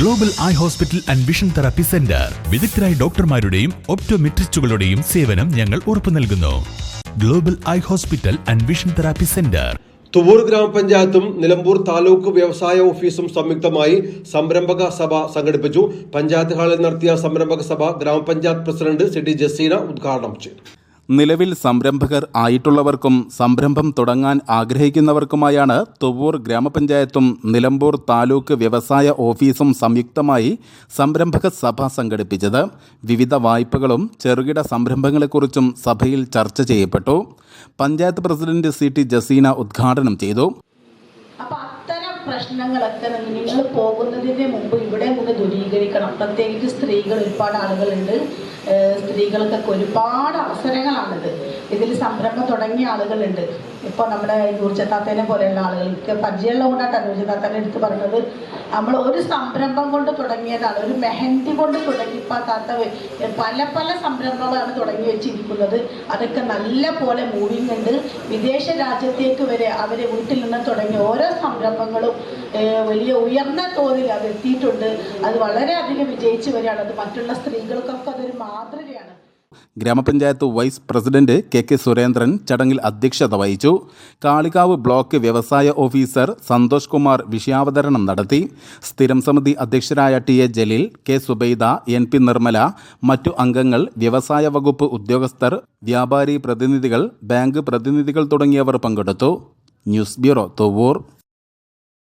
Global eye hospital and vision therapy centre വിദഗ്ധരായ ഡോക്ടർമാരുടെയും ഒപ്റ്റോമെട്രിസ്റ്റുകളുടെയും സേവനം ഞങ്ങൾ ഉറപ്പു നൽകുന്നു. Global eye hospital and vision therapy centre Thuvvur ഗ്രാമപഞ്ചായത്തും Nilambur taluk വ്യവസായ ഓഫീസും സംയുക്തമായി സംരംഭക സഭ സംഘടിപ്പിച്ചു. പഞ്ചായത്ത് ഹാളിൽ നടത്തിയ സംരംഭക സഭ ഗ്രാമപഞ്ചായത്ത് പ്രസിഡന്റ് സി ഡി ജസീന ഉദ്ഘാടനം ചെയ്തു. നിലവിൽ സംരംഭകർ ആയിട്ടുള്ളവർക്കും സംരംഭം തുടങ്ങാൻ ആഗ്രഹിക്കുന്നവർക്കുമായാണ് തുവൂർ ഗ്രാമപഞ്ചായത്തും നിലമ്പൂർ താലൂക്ക് വ്യവസായ ഓഫീസും സംയുക്തമായി സംരംഭക സഭ സംഘടിപ്പിച്ചത്. വിവിധ വായ്പകളും ചെറുകിട സംരംഭങ്ങളെക്കുറിച്ചും സഭയിൽ ചർച്ച ചെയ്യപ്പെട്ടു. Panchayat president C T Jaseena ഉദ്ഘാടനം ചെയ്തു. പ്രശ്നങ്ങളൊക്കെ നിങ്ങൾ പോകുന്നതിന് മുമ്പ് ഇവിടെ നിന്ന് ദൂരീകരിക്കണം. പ്രത്യേകിച്ച് സ്ത്രീകൾ ഒരുപാട് ആളുകളുണ്ട്. സ്ത്രീകൾക്കൊക്കെ ഒരുപാട് അവസരങ്ങളാണിത് ഇതിൽ സംരംഭം തുടങ്ങിയ ആളുകളുണ്ട്. ഇപ്പോൾ നമ്മുടെ നൂർച്ചത്താത്തേനെ പോലെയുള്ള ആളുകൾക്ക് പരിചയമുള്ള കൊണ്ടാണ് നൂർച്ചത്താത്തേനെ എടുത്ത് പറഞ്ഞത്. നമ്മൾ ഒരു സംരംഭം കൊണ്ട് തുടങ്ങിയതാണ്. ഒരു മെഹന്തി കൊണ്ട് തുടങ്ങിപ്പോൾ താത്ത പല പല സംരംഭങ്ങളാണ് തുടങ്ങി വെച്ചിരിക്കുന്നത്. അതൊക്കെ നല്ല പോലെ മൂവിങ് ഉണ്ട്. വിദേശ രാജ്യത്തേക്ക് വരെ അവരെ വീട്ടിൽ നിന്ന് തുടങ്ങിയ ഓരോ സംരംഭങ്ങളും വലിയ ഉയർന്ന തോതിൽ അത് എത്തിയിട്ടുണ്ട്. അത് വളരെയധികം വിജയിച്ചു വരികയാണ്. അത് മറ്റുള്ള സ്ത്രീകൾക്കൊക്കെ അതൊരു മാതൃകയാണ്. ഗ്രാമപഞ്ചായത്ത് vice president K K Surendran ചടങ്ങിൽ അധ്യക്ഷത വഹിച്ചു. കാളികാവ് ബ്ലോക്ക് വ്യവസായ ഓഫീസർ സന്തോഷ് കുമാർ വിഷയാവതരണം നടത്തി. സ്ഥിരം സമിതി അധ്യക്ഷരായ T A Jaleel K Subaida N P Nirmala മറ്റു അംഗങ്ങൾ വ്യവസായ വകുപ്പ് ഉദ്യോഗസ്ഥർ വ്യാപാരി പ്രതിനിധികൾ ബാങ്ക് പ്രതിനിധികൾ തുടങ്ങിയവർ പങ്കെടുത്തു. News bureau Thovvur.